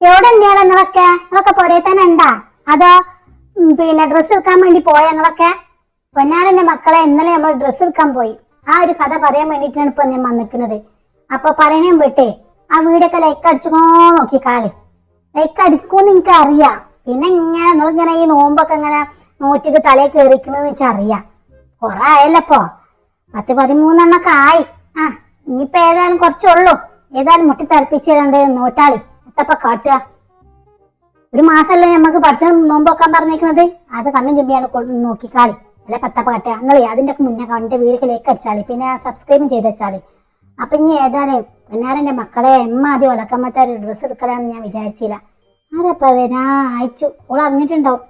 എവിടെ ഉണ്ടാളെ നിങ്ങളൊക്കെ നിങ്ങളൊക്കെ പുരയിൽ തന്നെ ഉണ്ടാ അതോ പിന്നെ ഡ്രസ്സ് എടുക്കാൻ വേണ്ടി പോയ നിങ്ങളൊക്കെ പൊന്നാരന്റെ മക്കളെ ഇന്നലെ നമ്മൾ ഡ്രസ്സ് എടുക്കാൻ പോയി. ആ ഒരു കഥ പറയാൻ വേണ്ടിയിട്ടാണ് ഇപ്പൊ ഞാൻ വന്നിക്കുന്നത് അപ്പൊ പറയണേ വിട്ടേ ആ വീടൊക്കെ ലൈക്ക് അടിച്ചോ നോക്കി കാളി ലൈക്ക് അടിക്കുമോ എനിക്ക് അറിയാം പിന്നെ ഇങ്ങനെ നിങ്ങളിങ്ങനെ ഈ നോമ്പൊക്കെ ഇങ്ങനെ നോറ്റിട്ട് തലയിൽ കയറിക്കണെന്ന് വെച്ചാൽ അറിയാം കൊറേ ആയല്ലപ്പോ പത്ത് പതിമൂന്നെണ്ണൊക്കെ ആയി. ആ ഇനിയിപ്പോ ഏതായാലും കുറച്ചുള്ളൂ. ഏതായാലും മുട്ടി തറപ്പിച്ചിട്ടുണ്ട് നോറ്റാളി. എത്തപ്പ കാട്ടുക. ഒരു മാസമല്ലേ നമുക്ക് പഠിച്ച നോമ്പൊക്കാൻ പറഞ്ഞേക്കുന്നത് അത് കണ്ണും ചുമ്പിയാണ് നോക്കിക്കാളി. അല്ലെ പത്തപ്പ കാട്ടുക. നിങ്ങളെ അതിന്റെ ഒക്കെ മുന്നേ കണ്ട് വീടിലേക്ക് അടിച്ചാളി. പിന്നെ സബ്സ്ക്രൈബ് ചെയ്ത് വെച്ചാളി. അപ്പൊ ഇനി ഏതാണ് പിന്നാരെന്റെ മക്കളെ എമ്മ ആദ്യം ഒലക്കമ്മത്തെ ഒരു ഡ്രസ്സ് എടുക്കലാന്ന് ഞാൻ വിചാരിച്ചില്ല. ആരപ്പ വരാ? അയച്ചു. ഓൾ അറിഞ്ഞിട്ടുണ്ടാവും.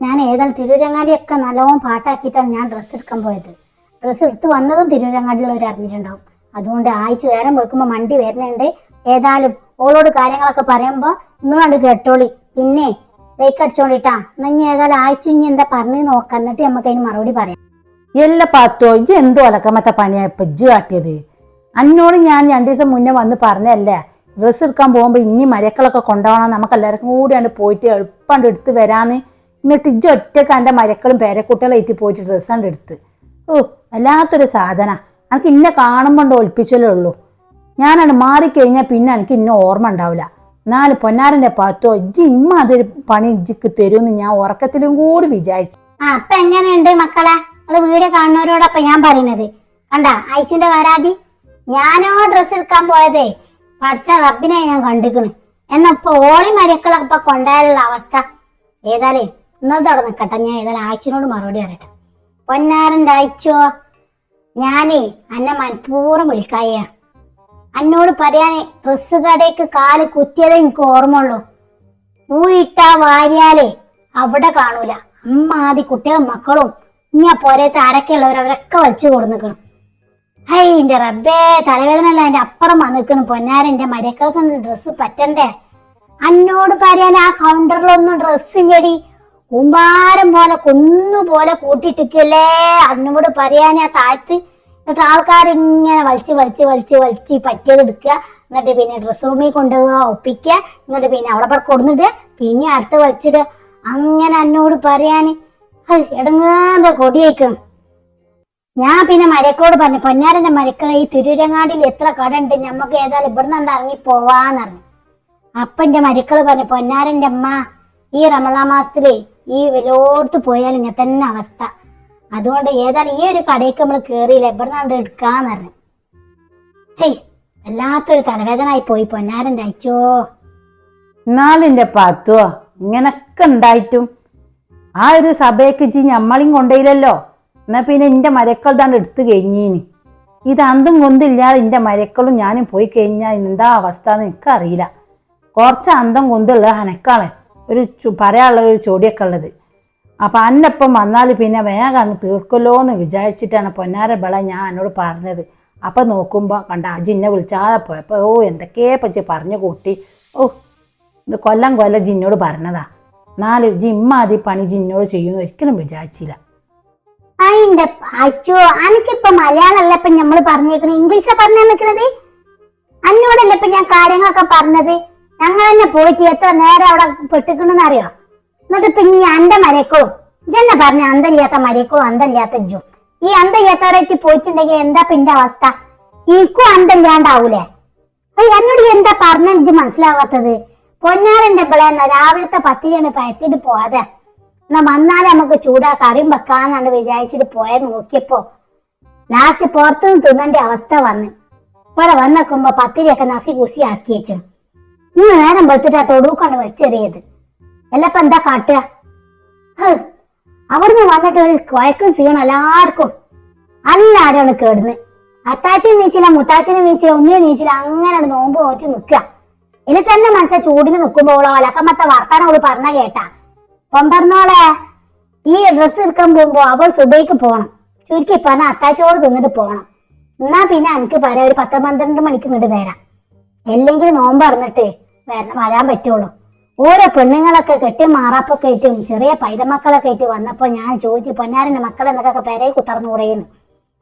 ഞാൻ ഏതാണ് തിരൂരങ്ങാടിയൊക്കെ നല്ലോണം പാട്ടാക്കിയിട്ടാണ് ഞാൻ ഡ്രസ്സ് എടുക്കാൻ പോയത്. ഡ്രസ്സ് എടുത്ത് വന്നതും തിരൂരങ്ങാടിയുള്ളവർ അറിഞ്ഞിട്ടുണ്ടാവും. അതുകൊണ്ട് ആഴ്ച നേരം വെളുക്കുമ്പോൾ മണ്ടി വരുന്നുണ്ട്. ഏതായാലും ഓളോട് കാര്യങ്ങളൊക്കെ പറയുമ്പോൾ നിങ്ങളാണ്ട് കേട്ടോളി. പിന്നെ ലൈക്ക് അടിച്ചോണ്ടിട്ടാ. ഇനി ഏതായാലും ആഴ്ച ഇനി എന്താ പറഞ്ഞു നോക്കാം. എന്നിട്ട് നമുക്ക് അതിന് മറുപടി പറയാം. എല്ലാ പാത്തോ? ഇജ്ജ് എന്തോ പണിയാ ഇപ്പൊ ഇജ്ജ് കാട്ടിയത്? അന്നോട് ഞാൻ രണ്ടു ദിവസം മുന്നേ വന്ന് പറഞ്ഞല്ലേ ഡ്രസ്സ് എടുക്കാൻ പോകുമ്പോൾ ഇനി മരക്കളൊക്കെ കൊണ്ടുപോകണം നമുക്ക് എല്ലാവർക്കും കൂടിയാണ് പോയിട്ട് എളുപ്പണ്ട് എടുത്ത് വരാന്ന്. എന്നിട്ട് ഇജ്ജ് ഒറ്റയ്ക്ക് എന്റെ മരക്കളും പേരക്കുട്ടികളായിട്ട് പോയിട്ട് ഡ്രസ്സാണ്ട് എടുത്ത്. ഓ വല്ലാത്തൊരു സാധന. എനിക്ക് ഇന്നെ കാണുമ്പോൾ ഒളിപ്പിച്ചല്ലേ ഉള്ളൂ. ഞാനാണ് മാറിക്കഴിഞ്ഞാൽ പിന്നെ എനിക്ക് ഇന്ന ഓർമ്മ ഉണ്ടാവില്ല. എന്നാലും പൊന്നാരന്റെ പാത്തോ ഇജ്ജി ഇമ്മ അതൊരു പണി ഇജ്ജിക്ക് തരുമെന്ന് ഞാൻ ഉറക്കത്തിലും കൂടി വിചാരിച്ചു. ആ അപ്പൊ എങ്ങനെയുണ്ട് മക്കളെ? നിങ്ങൾ വീഡിയോ കാണുന്നവരോടൊപ്പം ഞാൻ പറയുന്നത് കണ്ട ഐസിന്റെ വരാതി. ഞാനോ ഡ്രസ്സ് എടുക്കാൻ പോയതേ പഠിച്ച റബ്ബിനെ ഞാൻ കണ്ടിക്കണ്. എന്നാ ഇപ്പൊ ഓളി മരക്കളൊക്കെ കൊണ്ടുപോയാലുള്ള അവസ്ഥ. ഏതാലേ ഇന്നത്തെ അവിടെ നിൽക്കട്ടെ ഞാൻ ഏതായാലും ആഴ്ചനോട് മറുപടി പറയട്ടെ. പൊന്നാരന്റെ അയച്ചോ? ഞാനേ അന്നെ മനഃപൂർവം വിളിക്കായ എന്നോട് പറയാൻ ഡ്രസ് കടയ്ക്ക് കാൽ കുത്തിയതേ എനിക്ക് ഓർമ്മയുള്ളൂ. പൂയിട്ടാ വാരിയാലേ അവിടെ കാണൂല. അമ്മ ആദ്യ കുട്ടികളും മക്കളും ഇനി ആ പോരത്തെ അരക്കുള്ളവർ അവരൊക്കെ വലിച്ചു കൊടുന്നിക്കണം. ഹൈ എന്റെ റബ്ബേ തലവേദന അല്ല എന്റെ അപ്പുറം വന്നിക്കണം പൊന്നാരന്റെ മരക്കൾക്ക് ഡ്രസ്സ് പറ്റണ്ടേ? അന്നോട് പറയാൻ ആ കൗണ്ടറിലൊന്നും ഡ്രസ്സ് ചെടി കുമ്പാരം പോലെ കുന്നു പോലെ കൂട്ടിട്ടിക്കല്ലേ അന്നോട് പറയാൻ ആ താഴത്ത് എന്നിട്ട് ആൾക്കാർ ഇങ്ങനെ വലിച്ച് വലിച്ച് വലിച്ച് വലിച്ച് പറ്റിയത് എടുക്കുക എന്നിട്ട് പിന്നെ ഡ്രസ് റൂമിൽ കൊണ്ടുപോവുക ഒപ്പിക്കുക. എന്നിട്ട് പിന്നെ അവിടെ കൊടുന്നിട്ട് പിന്നെ അടുത്ത് വലിച്ചിടുക. അങ്ങനെ എന്നോട് പറയാന് ഇടങ്ങാതെ കൊടിയേക്കും. ഞാൻ പിന്നെ മരക്കോട് പറഞ്ഞു പൊന്നാരന്റെ മരക്കളെ ഈ തിരൂരങ്ങാടിയിൽ എത്ര കട ഉണ്ട് ഞമ്മക്ക് ഏതായാലും ഇവിടുന്ന് ഇറങ്ങി പോവാന്ന് പറഞ്ഞു. അപ്പന്റെ മരക്കൾ പറഞ്ഞു പൊന്നാരന്റെ അമ്മ ഈ റമളാ മാസത്തിൽ ഈ വെലോടത്ത് പോയാൽ ഇങ്ങനെ തന്നെ അവസ്ഥ. അതുകൊണ്ട് ഏതായാലും ഈ ഒരു കടയ്ക്ക് നമ്മൾ കയറിയില്ല എവിടുന്നാണ്ട് എടുക്കാന്ന് പറഞ്ഞു. ഹേയ് വല്ലാത്തൊരു തലവേദനായി പോയി പൊന്നാരന്റെ അയച്ചോ എന്നാലിന്റെ പത്തോ ഇങ്ങനൊക്കെ ഉണ്ടായിട്ടും. ആ ഒരു സഭയൊക്കെ ജി ഞമ്മളും കൊണ്ടയില്ലല്ലോ. എന്നാ പിന്നെ എന്റെ മരക്കളതാണ് എടുത്തു കഴിഞ്ഞീന്. ഇത് അന്തും കൊന്തില്ലാതെ എന്റെ മരക്കളും ഞാനും പോയി കഴിഞ്ഞാൽ എന്താ അവസ്ഥ എന്ന് എനിക്കറിയില്ല. കുറച്ച് അന്തം കൊന്തുള്ള അനക്കാളെ ഒരു ചു- പറയാനുള്ള ഒരു ചോടിയൊക്കെ ഉള്ളത്. അപ്പം അന്നപ്പം വന്നാൽ പിന്നെ വേഗം തീർക്കല്ലോ എന്ന് വിചാരിച്ചിട്ടാണ് പൊന്നാര ബള ഞാൻ എന്നോട് പറഞ്ഞത്. അപ്പം നോക്കുമ്പോൾ കണ്ട അജിന്നെ വിളിച്ചാതെ പോയപ്പോൾ ഓ എന്തൊക്കെയാ പച്ച പറഞ്ഞു കൂട്ടി? ഓ ഇത് കൊല്ലം കൊല്ലം ജിന്നോട് പറഞ്ഞതാ. നാല് ജിമ്മാതി പണി ജിന്നോട് ചെയ്യുമെന്ന് ഒരിക്കലും വിചാരിച്ചില്ല. അതിന്റെ അച്ചോ അനക്കിപ്പൊ ഇപ്പൊ നമ്മൾ പറഞ്ഞേക്കണേ. ഇംഗ്ലീഷാ പറഞ്ഞു നിൽക്കുന്നത് അന്നോടല്ല ഇപ്പൊ ഞാൻ കാര്യങ്ങളൊക്കെ പറഞ്ഞത്? ഞങ്ങൾ തന്നെ പോയിട്ട് എത്ര നേരം അവിടെ പെട്ടിക്കണെന്ന് അറിയോ എന്നിട്ട് പിന്നെ ഇനി അന്റെ മരക്കോ? ഇജന്നെ പറഞ്ഞ അന്തല്ലാത്ത മരക്കോ അന്തല്ലാത്ത ജു ഈ അന്തല്ലാത്തവരായിട്ട് പോയിട്ടുണ്ടെങ്കിൽ എന്താ പിന്നെ അവസ്ഥ? എനിക്കും അന്തല്ലാണ്ടാവൂലേ? അത് എന്നോട് എന്താ പറഞ്ഞ മനസ്സിലാവാത്തത്? പൊന്നാരന്റെ പിള്ളേന്ന രാവിലത്തെ പത്തിരിയാണ് പയറ്റിട്ട് പോവാതെ. എന്നാ വന്നാലേ നമുക്ക് ചൂടാ കറിയും വെക്കാന്നാണ് വിചാരിച്ചിട്ട് പോയ നോക്കിയപ്പോ. ലാസ്റ്റ് പുറത്തുനിന്ന് തിന്നേണ്ട അവസ്ഥ വന്ന്. ഇവിടെ വന്നേക്കുമ്പോ പത്തിരിയൊക്കെ നസി കുസി ആക്കി വെച്ചു ഇന്ന് നേരം വെളുത്തിട്ട് ആ തൊടുക്കാണ് വലിച്ചെറിയത്. എല്ലപ്പ എന്താ കാട്ടുക? അവിടുന്ന് വന്നിട്ട് ഒരു കുഴക്കും സീണം എല്ലാവർക്കും എല്ലാരും കേടുന്നത് അത്താത്തിന് നീച്ചില്ല മുത്താത്തിന് നീച്ചില്ല ഉണ്ണിയെ നീച്ചില്ല അങ്ങനെ നോമ്പ് നോറ്റ് നിൽക്കുക. ഇനി തന്നെ മനസ്സ ചൂടിന് നിൽക്കുമ്പോളോ അലക്കമ്മത്തെ വർത്താനം അവൾ പറഞ്ഞ കേട്ടാ. പൊമ്പറന്നോളെ ഈ ഡ്രസ്സ് എടുക്കാൻ പോകുമ്പോ അവൾ സുബൈക്ക് പോണം. ചുരുക്കി പറഞ്ഞ അത്താച്ചോട് തിന്നിട്ട് പോണം. എന്നാ പിന്നെ എനിക്ക് പറയാം ഒരു പത്ത് പന്ത്രണ്ട് മണിക്ക് ഇങ്ങോട്ട് വരാം. അല്ലെങ്കിൽ നോമ്പ് അറിഞ്ഞിട്ട് വരണം വരാൻ പറ്റുള്ളൂ. ഓരോ പെണ്ണുങ്ങളൊക്കെ കെട്ടി മാറാപ്പൊക്കെ ആയിട്ടും ചെറിയ പൈതമക്കളൊക്കെ ആയിട്ട് വന്നപ്പോൾ ഞാൻ ചോദിച്ചു പൊന്നാരന്റെ മക്കൾ എന്നൊക്കെ പെരയെ കുത്തർന്നുകൂടെയെന്ന്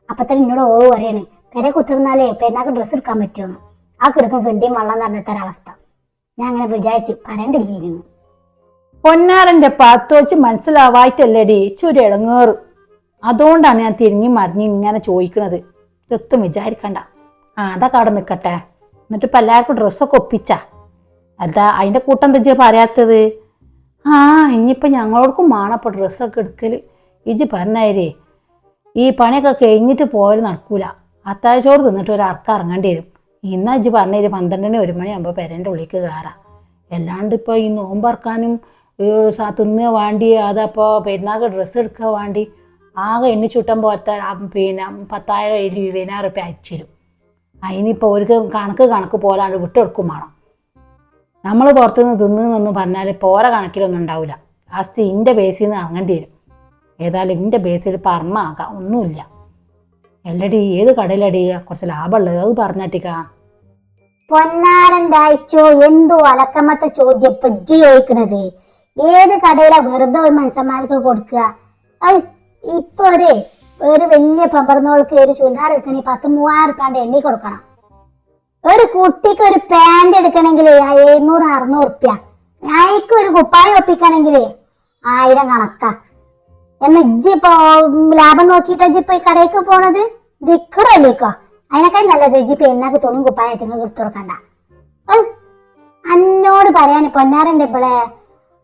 അപ്പത്തന്നെ എന്നോട് ഓൾ പറയണേ പെരെ കുത്തിർന്നാലേ പെണ്ണാക്ക് ഡ്രസ്സ് എടുക്കാൻ പറ്റുമെന്ന് ആ കിടക്കും കിണ്ടിയും വെള്ളം നിറഞ്ഞിട്ടൊരവസ്ഥ ഞാൻ അങ്ങനെ വിചാരിച്ചു പറയണ്ടില്ലായിരുന്നു പൊന്നാരന്റെ പാത്ത് വെച്ച് മനസ്സിലാവായിട്ടല്ലടി ചുരി ഇടങ്ങേറ്. അതുകൊണ്ടാണ് ഞാൻ തിരിഞ്ഞു മറിഞ്ഞ് ഇങ്ങനെ ചോദിക്കുന്നത് ഇതൊത്തും വിചാരിക്കണ്ട. ആ അതൊക്കെ അവിടെ നിൽക്കട്ടെ എന്നിട്ട് ഇപ്പം എല്ലാവർക്കും ഡ്രസ്സൊക്കെ ഒപ്പിച്ചാ. അതാ അതിന്റെ കൂട്ടം എന്താ പറയാത്തത്? ആ ഇനിയിപ്പോൾ ഞങ്ങളോടക്കും വേണപ്പോൾ ഡ്രസ്സൊക്കെ എടുക്കൽ ഇജ് പറഞ്ഞാരേ ഈ പണിയൊക്കെ കഴിഞ്ഞിട്ട് പോയാൽ നടക്കൂല. അത്താഴച്ചോറ് തിന്നിട്ട് ഒരു അർക്ക ഇറങ്ങേണ്ടി വരും. ഇന്നാ ഇജ് പറഞ്ഞേര് പന്ത്രണ്ടിന് ഒരു മണിയാകുമ്പോൾ പെരേന്റെ ഉള്ളിലേക്ക് കയറാം അല്ലാണ്ട് ഇപ്പോൾ ഈ നോമ്പറക്കാനും തിന്നുക വേണ്ടി അതപ്പോൾ പെരുന്നാൾക്ക് ഡ്രസ്സ് എടുക്കുക വേണ്ടി ആകെ എണ്ണി ചുട്ടം പോലത്തെ പിന്നെ പത്തായിരം ഇരുപതിനായിരം റുപ്യ അയച്ചു തരും അതിനിപ്പോൾ ഒരു കണക്ക് കണക്ക് പോലാണ്ട് വിട്ടെടുക്കും വേണം. നമ്മൾ പുറത്തുനിന്ന് തിന്നു പറഞ്ഞാൽ പോര കണക്കിലൊന്നും ഉണ്ടാവില്ല ആസ്തി ഇന്റെ ബേസിൽ നിന്ന് ഇറങ്ങേണ്ടി വരും. ഏതായാലും ഇന്റെ ബേസിൽ പറമാകാം ഒന്നുമില്ല. എല്ലടി ഏത് കടയിലടി കുറച്ച് ലാഭമുള്ളത്? അത് പറഞ്ഞാട്ടിക്കാ പൊന്നാരൻ അയച്ചോ എന്തോ അലക്കമത്തെ ചോദ്യം പജ്ജി ചോദിക്കണത്. ഏത് കടയിലാ വെറുതെ ഒരു മനുഷ്യന്മാർക്ക് കൊടുക്കുക? അത് ഇപ്പൊ ഒരു ഒരു വലിയ പമ്പറന്നോൾക്ക് ഒരു ചുരിദാർ എടുക്കണേ പത്ത് മൂവായിരം ഉറുപ്പാണ്ട് എണ്ണി കൊടുക്കണം. ഒരു കുട്ടിക്ക് ഒരു പാന്റ് എടുക്കണമെങ്കിൽ എഴുന്നൂറ് അറുന്നൂറ് ഉറുപ്യ അയക്ക് ഒരു കുപ്പായം ഒപ്പിക്കണമെങ്കിൽ ആയിരം കണക്കാ. എന്ന് ഇജ്ജ് ഇപ്പൊ ലാഭം നോക്കിയിട്ട് ഇജ്ജ് ഈ കടയ്ക്ക് പോണത്? ദിക്കറല്ലേക്കോ അതിനൊക്കെ നല്ലത് ഇജ്ജ് എന്നാക്ക് തുണിയും കുപ്പായത്തിന് കൊടുത്തുറക്കണ്ട അന്നോട് പറയാൻ പൊന്നാറുണ്ട് ഇപ്പോളെ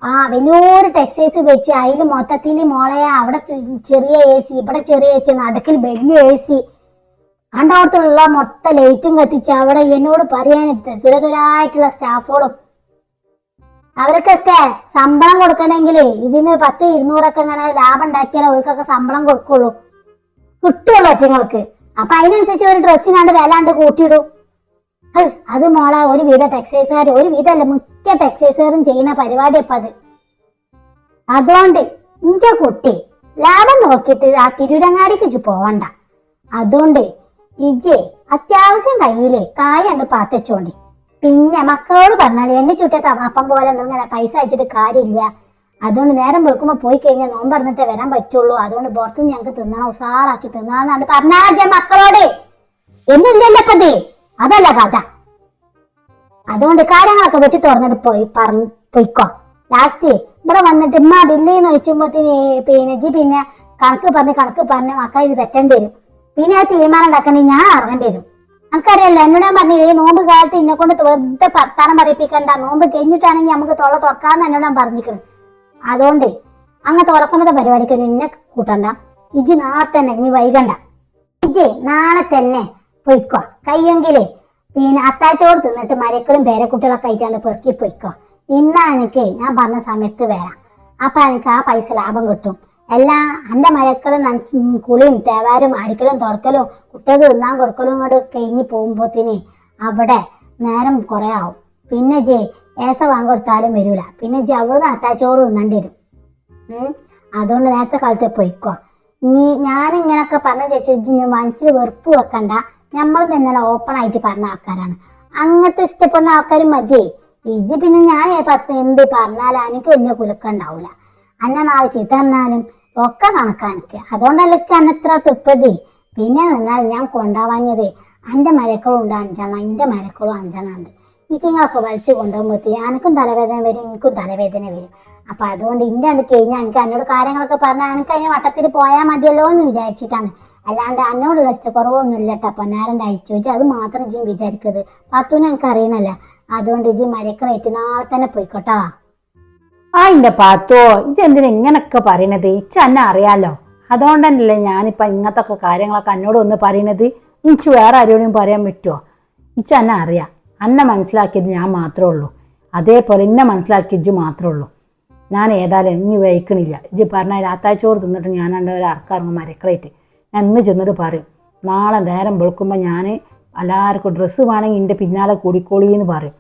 ആ വലിയൊരു ടെക്സൈസ് വെച്ച് അതിൽ മൊത്തത്തിൽ മോളെ അവിടെ ചെറിയ എ സി ഇവിടെ ചെറിയ എ സി നടുക്കിൽ വലിയ എ സി കണ്ടോടത്തുള്ള മൊത്ത ലൈറ്റും കത്തിച്ച് അവിടെ എന്നോട് പറയാൻ ദുരദുരായിട്ടുള്ള സ്റ്റാഫുകളും. അവർക്കൊക്കെ ശമ്പളം കൊടുക്കണമെങ്കിൽ ഇതിന് പത്ത് ഇരുന്നൂറൊക്കെ ഇങ്ങനെ ലാഭം ഉണ്ടാക്കിയാലേ അവർക്കൊക്കെ ശമ്പളം കൊടുക്കുള്ളൂ. കിട്ടുള്ളൂ ഒറ്റങ്ങൾക്ക്. അപ്പൊ അതിനനുസരിച്ച് ഒരു ഡ്രസ്സിനാണ്ട് വിലാണ്ട് കൂട്ടിയിടും. അത് അത് മോളെ ഒരു വിധ ടെക്സൈസുകാർ ഒരു വിധമല്ല മിക്ക ടെക്സൈസുകാരും ചെയ്യുന്ന പരിപാടി ഇപ്പൊ അത്. അതുകൊണ്ട് ഇഞ്ച കുട്ടി ലാഭം നോക്കിയിട്ട് ആ തിരുരങ്ങാടിക്ക് പോവണ്ട. അതുകൊണ്ട് ഇജ് അത്യാവശ്യം കയ്യിൽ കായണ്ട് പാത്തച്ചോണ്ടി. പിന്നെ മക്കളോട് പറഞ്ഞാൽ എന്നെ ചുറ്റത്തെ അപ്പം പോലെ ഇങ്ങനെ പൈസ അയച്ചിട്ട് കാര്യമില്ല. അതുകൊണ്ട് നേരം വെളുക്കുമ്പോ പോയി കഴിഞ്ഞാൽ നോമ്പ് പറഞ്ഞിട്ടേ വരാൻ പറ്റുള്ളൂ. അതുകൊണ്ട് പുറത്തുനിന്ന് ഞങ്ങൾക്ക് തിന്നണം ഉഷാറാക്കി തിന്നണമെന്നാണ് പറഞ്ഞാ മക്കളോട്. എന്നില്ലല്ലോ പതി അതല്ല കഥ. അതുകൊണ്ട് കാര്യങ്ങളൊക്കെ വെട്ടി തുറന്നിട്ട് പോയി പറഞ്ഞു പൊയ്ക്കോ. ലാസ്റ്റ് ഇവിടെ വന്നിട്ട് ഉമ്മ ബില്ലിന്ന് ചോദിച്ചുമ്പോത്തിന് പിന്നെ ജി പിന്നെ കണക്ക് പറഞ്ഞ് കണക്ക് പറഞ്ഞ് മക്കളിൽ തെറ്റേണ്ടി വരും. പിന്നെ ആ തീരുമാനം ഉണ്ടാക്കണേ ഞാൻ അറിയേണ്ടി വരും. നമുക്കറിയാലോ എന്നോട് ഞാൻ പറഞ്ഞില്ലേ ഈ നോമ്പ് കാലത്ത് ഇന്നെ കൊണ്ട് വെറുതെ വർത്താനം പറയിപ്പിക്കണ്ട. നോമ്പ് കഴിഞ്ഞിട്ടാണെങ്കിൽ നമുക്ക് തൊള്ള തുറക്കാന്ന് എന്നോട് ഞാൻ പറഞ്ഞിരിക്കുന്നത് അതുകൊണ്ട് അങ്ങ് തുറക്കുന്നത് പരിപാടിക്ക് നിന്നെ കൂട്ടണ്ട. ഇജി നാളെ തന്നെ ഇനി വൈകണ്ട. ഇജി നാളെ തന്നെ പൊയ്ക്കോ. കയ്യെങ്കിലേ പിന്നെ അത്താച്ചോട് തിന്നിട്ട് മരക്കളും പേരക്കുട്ടികളൊക്കെ ആയിട്ടാണ് പെറുക്കി പൊയ്ക്കോ. ഇന്നാ എനിക്ക് ഞാൻ പറഞ്ഞ സമയത്ത് വരാം. അപ്പൊ എനിക്ക് ആ പൈസ ലാഭം കിട്ടും. എല്ലാ അന്റെ മലക്കളും കുളിയും തേവാരും അടിക്കലും തുറക്കലും കുട്ടികൾക്ക് തിന്നാൻ കൊടുക്കലും ഇങ്ങോട്ട് കഴിഞ്ഞ് പോകുമ്പോത്തിന് അവിടെ നേരം കുറെ ആവും. പിന്നെ ജെ ഏസ വാങ്ങിക്കൊടുത്താലും വരൂല. പിന്നെ ജെ അവിടുന്ന് അത്താച്ചോറ് തിന്നേണ്ടി വരും. അതുകൊണ്ട് നേരത്തെ കാലത്ത് പൊയ്ക്കോ. നീ ഞാനിങ്ങനൊക്കെ പറഞ്ഞ ചേച്ചി മനസ്സിൽ വെറുപ്പ് വെക്കണ്ട. നമ്മൾ തന്നെ ഓപ്പൺ ആയിട്ട് പറഞ്ഞ ആൾക്കാരാണ്. അങ്ങനത്തെ ഇഷ്ടപ്പെടുന്ന ആൾക്കാർ മതി ഇജ് പിന്നെ ഞാൻ പത്ത് എന്ത് പറഞ്ഞാലും എനിക്ക് വലിയ കുലുക്കം ഉണ്ടാവൂല. അന്ന നാളെ ചീത്ത പറഞ്ഞാലും ഒക്കെ കണക്കാനക്ക് അതുകൊണ്ടല്ല എനിക്ക് അന്നത്ര തൃപ്തി പിന്നെ നിന്നാൽ ഞാൻ കൊണ്ടാവാഞ്ഞത് എന്റെ മരക്കളും ഉണ്ട് അഞ്ചെണ്ണം. എന്റെ മരക്കളും അഞ്ചെണ്ണം ഉണ്ട്. ഇറ്റിങ്ങളൊക്കെ വലിച്ചു കൊണ്ടുപോകുമ്പോൾ എനിക്കും തലവേദന വരും എനിക്കും തലവേദന വരും. അപ്പൊ അതുകൊണ്ട് ഇന്റെ അടുത്ത് കഴിഞ്ഞാൽ എനിക്ക് എന്നോട് കാര്യങ്ങളൊക്കെ പറഞ്ഞാൽ എനിക്ക് അതിന് വട്ടത്തിൽ പോയാൽ മതിയല്ലോ എന്ന് വിചാരിച്ചിട്ടാണ്. അല്ലാണ്ട് എന്നോടുള്ള ഇഷ്ടക്കുറവൊന്നും ഇല്ല കേട്ടോ പൊന്നാരന്റെ അയച്ചു വെച്ചാൽ അത് മാത്രം ഇജ്ജും വിചാരിക്കരുത്. പത്തുവിനെ എനിക്ക് അറിയണല്ല. അതുകൊണ്ട് ജീ മരക്കളേറ്റ് നാളെ തന്നെ പോയിക്കോട്ടോ. ആ എന്റെ പാത്തോ ഇജ് എന്തിനാ ഇങ്ങനൊക്കെ പറയണത്? ഇച്ച എന്നെ അറിയാലോ? അതുകൊണ്ട് തന്നെയല്ലേ ഞാനിപ്പോ ഇങ്ങനത്തെ കാര്യങ്ങളൊക്കെ എന്നോട് ഒന്ന് പറയണത്. എനിക്ക് വേറെ ആരോടും പറയാൻ പറ്റുമോ ഇച്ച എന്നെ അറിയാം. അന്നെ മനസ്സിലാക്കിയത് ഞാൻ മാത്രമേ ഉള്ളൂ. അതേപോലെ ഇന്നെ മനസ്സിലാക്കിയ ഇജ്ജ് മാത്രമേ ഉള്ളൂ. ഞാൻ ഏതായാലും ഇനി വഹിക്കണില്ല ഇജ്ജ് പറഞ്ഞാൽ രാത്താഴ്ചോറ് തിന്നിട്ട് ഞാൻ എന്റെ ഒരു അറക്കിറങ്ങും മരക്കളേറ്റ്. ഞാൻ ഇന്ന് ചെന്നിട്ട് പറയും നാളെ നേരം വെളുക്കുമ്പോൾ ഞാൻ എല്ലാവർക്കും ഡ്രസ്സ് വേണമെങ്കിൽ എന്റെ പിന്നാലെ കൂടിക്കോളി എന്ന് പറയും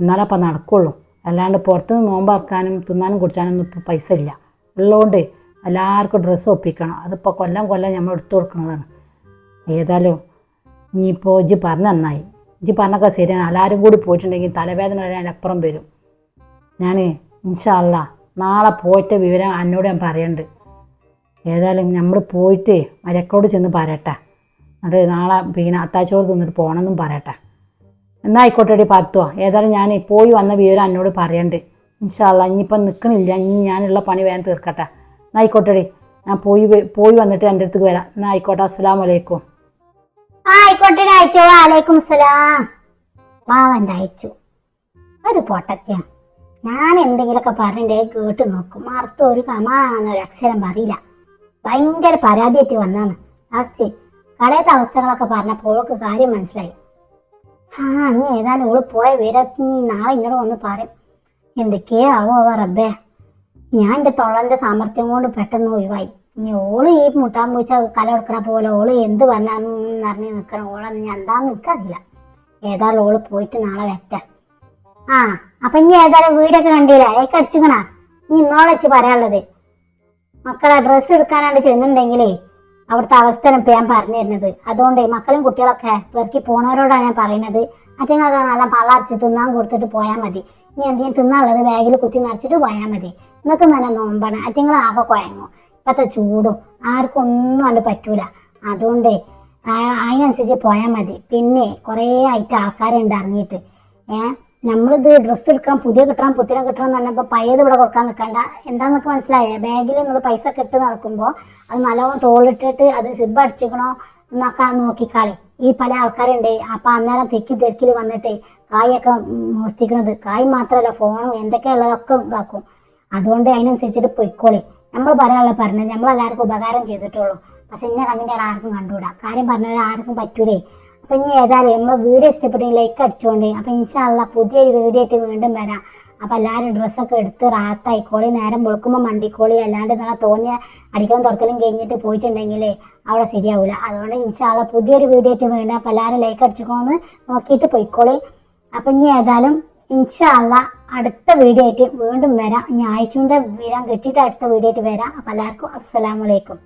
എന്നാലപ്പം നടക്കുള്ളൂ. അല്ലാണ്ട് നോമ്പ് നോമ്പാക്കാനും തിന്നാനും കുടിച്ചാനൊന്നും ഇപ്പോൾ പൈസ ഇല്ല. ഉള്ളതുകൊണ്ട് എല്ലാവർക്കും ഡ്രസ്സ് ഒപ്പിക്കണം. അതിപ്പോൾ കൊല്ലം കൊല്ലം നമ്മൾ എടുത്തു കൊടുക്കുന്നതാണ്. ഏതായാലും ഇനിയിപ്പോൾ ഇജ്ജ് പറഞ്ഞ നന്നായി. ഇജ്ജ് പറഞ്ഞൊക്കെ ശരിയാണ്. എല്ലാവരും കൂടി പോയിട്ടുണ്ടെങ്കിൽ തലവേദന വരാൻ അപ്പുറം വരും. ഞാൻ ഇൻഷാല്ല നാളെ പോയിട്ട് വിവരം എന്നോട് ഞാൻ പറയണ്ട്. ഏതായാലും നമ്മൾ പോയിട്ട് മരക്കോട് ചെന്ന് പറയട്ടെ. എന്നിട്ട് നാളെ പിന്നെ അത്താച്ചോറ് തിന്നിട്ട് പോകണമെന്നും പറയട്ടെ. എന്നാ ആയിക്കോട്ടെടി പത്തുവോ ഏതായാലും ഞാൻ പോയി വന്ന വിവരം എന്നോട് പറയണ്ട്. ഇൻഷാല്ല ഇനിയിപ്പം നിൽക്കണില്ല ഇനി ഞാനുള്ള പണി വേഗം തീർക്കട്ടെ. എന്നാ ആയിക്കോട്ടെടി ഞാൻ പോയി പോയി വന്നിട്ട് എന്റെ അടുത്തേക്ക് വരാം. എന്നാ ആയിക്കോട്ടെ അസ്സലാമു വലൈക്കും ആയിക്കോട്ടെ. അയച്ചോ. വാലേക്കും സലാം മാവന്റെ അയച്ചു. ഒരു പൊട്ടത്യം ഞാൻ എന്തെങ്കിലുമൊക്കെ പറഞ്ഞിട്ടേ കേട്ട് നോക്കും. മറുത്ത ഒരു കമാന്നൊരു അക്ഷരം പറയില്ല. ഭയങ്കര പരാതിയായിട്ട് വന്നാണ്. ലാസ്റ്റ് കടയത്തെ അവസ്ഥകളൊക്കെ പറഞ്ഞപ്പോൾ ഓൾക്ക് കാര്യം മനസ്സിലായി. ആ നീ ഏതായാലും ഓൾ പോയ വരെ നീ നാളെ ഇങ്ങോട്ട് വന്ന് പറയും. എന്തൊക്കെയോ ആവോ അവ റബ്ബേ. ഞാൻ എന്റെ തൊള്ളന്റെ സാമർഥ്യം കൊണ്ട് പെട്ടെന്ന് ഒഴിവായി. ഇനി ഓൾ ഈ മുട്ടാൻ പൂച്ച കല കൊടുക്കണ പോലെ ഓൾ എന്ത് പറഞ്ഞാന്ന് അറിഞ്ഞ് നിൽക്കണം ഓളെന്ന് ഞാൻ എന്താന്ന് നിൽക്കാറില്ല ഏതായാലും ഓൾ പോയിട്ട് നാളെ വെറ്റാം ആ അപ്പൊ ഇനി ഏതായാലും വീടൊക്കെ കണ്ടില്ല? അതൊക്കെ അടിച്ചിക്കണ നീ ഇന്നോടെ വെച്ച് പറയാനുള്ളത്. മക്കളെ ഡ്രസ്സ് എടുക്കാനാണ് ചെന്നിട്ടുണ്ടെങ്കിലേ അവിടുത്തെ അവസ്ഥ ഇപ്പൊ ഞാൻ പറഞ്ഞു തരുന്നത്. അതുകൊണ്ട് മക്കളും കുട്ടികളൊക്കെ പെറുക്കി പോണവരോടാണ് ഞാൻ പറയുന്നത്. അറ്റങ്ങൾക്ക് നല്ല പള്ളർച്ച് തിന്നാൻ കൊടുത്തിട്ട് പോയാൽ മതി. ഇനി എന്തെങ്കിലും തിന്നാനുള്ളത് ബാഗിൽ കുത്തി നിറച്ചിട്ട് പോയാൽ മതി. നിങ്ങൾക്ക് നല്ല നോമ്പാണ്. അറ്റങ്ങൾ ആകെ കുഴങ്ങും ഇപ്പത്തെ ചൂടും. ആർക്കും ഒന്നും കണ്ട് പറ്റൂല. അതുകൊണ്ട് അതിനനുസരിച്ച് പോയാൽ മതി. പിന്നെ കുറേ ആയിട്ട് ആൾക്കാരുണ്ട് ഇറങ്ങിയിട്ട്. ഏഹ് നമ്മളിത് ഡ്രസ്സ് എടുക്കണം പുതിയ കിട്ടണം പുത്തിനെ കിട്ടണം എന്ന് പറഞ്ഞപ്പോൾ പഴയത് ഇവിടെ കൊടുക്കാൻ നിൽക്കണ്ട എന്താണെന്നൊക്കെ മനസ്സിലായേ? ബാഗിൽ നിങ്ങൾ പൈസ കെട്ട് നടക്കുമ്പോൾ അത് നല്ലോണം തോളിട്ടിട്ട് അത് സിബ് അടിച്ചിക്കണോ എന്നൊക്കെ നോക്കിക്കാളി. ഈ പല ആൾക്കാരുണ്ട്. അപ്പം അന്നേരം തെക്കി തെക്കിൽ വന്നിട്ട് കായൊക്കെ മോഷ്ടിക്കണത്. കായ് മാത്രമല്ല ഫോണും എന്തൊക്കെയുള്ളതൊക്കെ ഇതാക്കും. അതുകൊണ്ട് അതിനനുസരിച്ചിട്ട് പൊയ്ക്കോളി. നമ്മൾ പറയാനുള്ള പറഞ്ഞത് നമ്മളെല്ലാവർക്കും ഉപകാരം ചെയ്തിട്ടുള്ളൂ. പക്ഷെ ഇന്ന കണ്ണിന്റെ ആർക്കും കണ്ടുകൂടാ. കാര്യം പറഞ്ഞാൽ ആർക്കും പറ്റൂലേ. അപ്പൊ ഇനി ഏതായാലും നമ്മൾ വീഡിയോ ഇഷ്ടപ്പെട്ടെങ്കിൽ ലൈക്ക് അടിച്ചോണ്ട് അപ്പൊ ഇൻഷാല്ല പുതിയൊരു വീഡിയോ ആയിട്ട് വീണ്ടും വരാം. അപ്പൊ എല്ലാവരും ഡ്രസ്സൊക്കെ എടുത്ത് റാത്തായിക്കോളി നേരം വെളുക്കുമ്പോൾ മണ്ടിക്കോളി. അല്ലാണ്ട് നാളെ തോന്നിയ അടിക്കലും തുറക്കലും കഴിഞ്ഞിട്ട് പോയിട്ടുണ്ടെങ്കിൽ അവിടെ ശരിയാവില്ല അതുകൊണ്ട് ഇൻഷാല്ല പുതിയൊരു വീഡിയോ ആയിട്ട് വീണ്ടും അപ്പൊ എല്ലാവരും ലൈക്ക് അടിച്ചോന്ന് നോക്കിയിട്ട് പോയിക്കോളി. അപ്പൊ ഇനി ഏതായാലും ഇൻഷാല്ല അടുത്ത വീഡിയോ ആയിട്ട് വീണ്ടും വരാം. ഇനി ആഴ്ചന്റെ കിട്ടിയിട്ട് അടുത്ത വീഡിയോ ആയിട്ട് വരാം. അപ്പൊ എല്ലാവർക്കും അസ്സലാമലൈക്കും